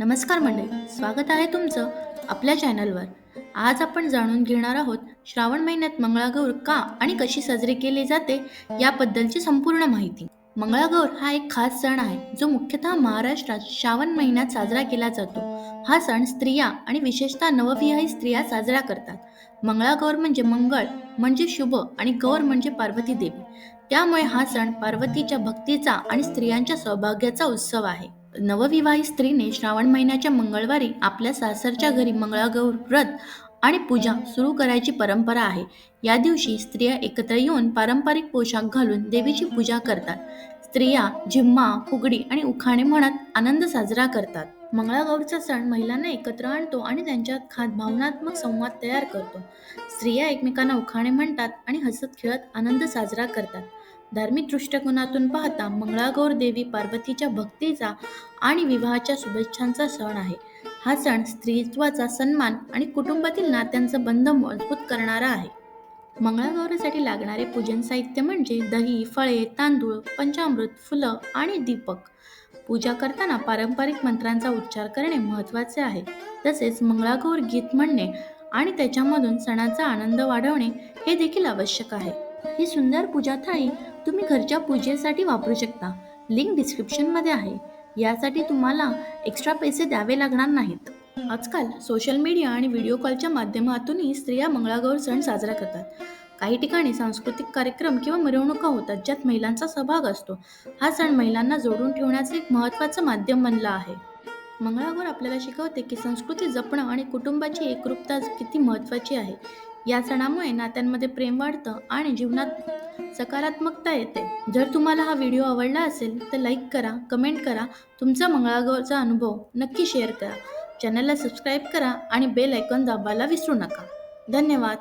नमस्कार मंडळी स्वागत आहे तुमचं आपल्या चॅनलवर. आज आपण जाणून घेणार आहोत श्रावण महिन्यात मंगळागौर का आणि कशी साजरी केली जाते याबद्दलची संपूर्ण माहिती. मंगळागौर हा एक खास सण आहे जो मुख्यतः महाराष्ट्रात श्रावण महिन्यात साजरा केला जातो. हा सण स्त्रिया आणि विशेषतः नवविवाहित स्त्रिया साजरा करतात. मंगळागौर म्हणजे मंगळ म्हणजे शुभ आणि गौर म्हणजे पार्वती देवी. त्यामुळे हा सण पार्वतीच्या भक्तीचा आणि स्त्रियांच्या सौभाग्याचा उत्सव आहे. नवविवाहित स्त्रीने श्रावण महिन्याच्या मंगळवारी आपल्या सासरच्या घरी मंगळागौर व्रत आणि पूजा सुरू करायची परंपरा आहे. या दिवशी स्त्रिया एकत्र येऊन पारंपरिक पोशाख घालून देवीची पूजा करतात. स्त्रिया झिम्मा फुगडी आणि उखाणे म्हणत आनंद साजरा करतात. मंगळागौरचा सण महिलांना एकत्र आणतो आणि त्यांच्यात खात भावनात्मक संवाद तयार करतो. स्त्रिया एकमेकांना उखाणे म्हणतात आणि हसत खेळत आनंद साजरा करतात. धार्मिक दृष्टिकोनातून पाहता मंगळागौर देवी पार्वतीच्या भक्तीचा आणि विवाहाच्या शुभेच्छांचा सण आहे. हा सण स्त्रीत्वाचा सन्मान आणि कुटुंबातील नात्यांचा बंध मजबूत करणारा आहे. मंगळागौरीसाठी लागणारे पूजन साहित्य म्हणजे दही फळे तांदूळ पंचामृत फुलं आणि दीपक. पूजा करताना पारंपरिक मंत्रांचा उच्चार करणे महत्त्वाचे आहे. तसेच मंगळागौर गीत म्हणणे आणि त्याच्यामधून सणाचा आनंद वाढवणे हे देखील आवश्यक आहे. ही सुंदर पूजा थाळी तुम्ही घरच्या पूजेसाठी वापरू शकता. लिंक डिस्क्रिप्शनमध्ये आहे. यासाठी तुम्हाला एक्स्ट्रा पैसे द्यावे लागणार नाहीत. आजकाल सोशल मीडिया आणि व्हिडिओ कॉलच्या माध्यमातूनही स्त्रिया मंगळागौर सण साजरा करतात. काही ठिकाणी सांस्कृतिक कार्यक्रम किंवा मिरवणुका होतात ज्यात महिलांचा सहभाग असतो. हा सण महिलांना जोडून ठेवण्याचं एक महत्त्वाचं माध्यम बनला आहे. मंगळागौर आपल्याला शिकवते की संस्कृती जपणं आणि कुटुंबाची एकरूपता किती महत्त्वाची आहे. या सणामुळे नात्यांमध्ये प्रेम वाढतं आणि जीवनात सकारात्मकता येते. जर तुम्हाला हा व्हिडिओ आवडला असेल तर लाईक करा कमेंट करा. तुमचा मंगळागौरचा अनुभव नक्की शेअर करा. चॅनलला सबस्क्राईब करा आणि बेल आयकॉन दाबायला विसरू नका. धन्यवाद.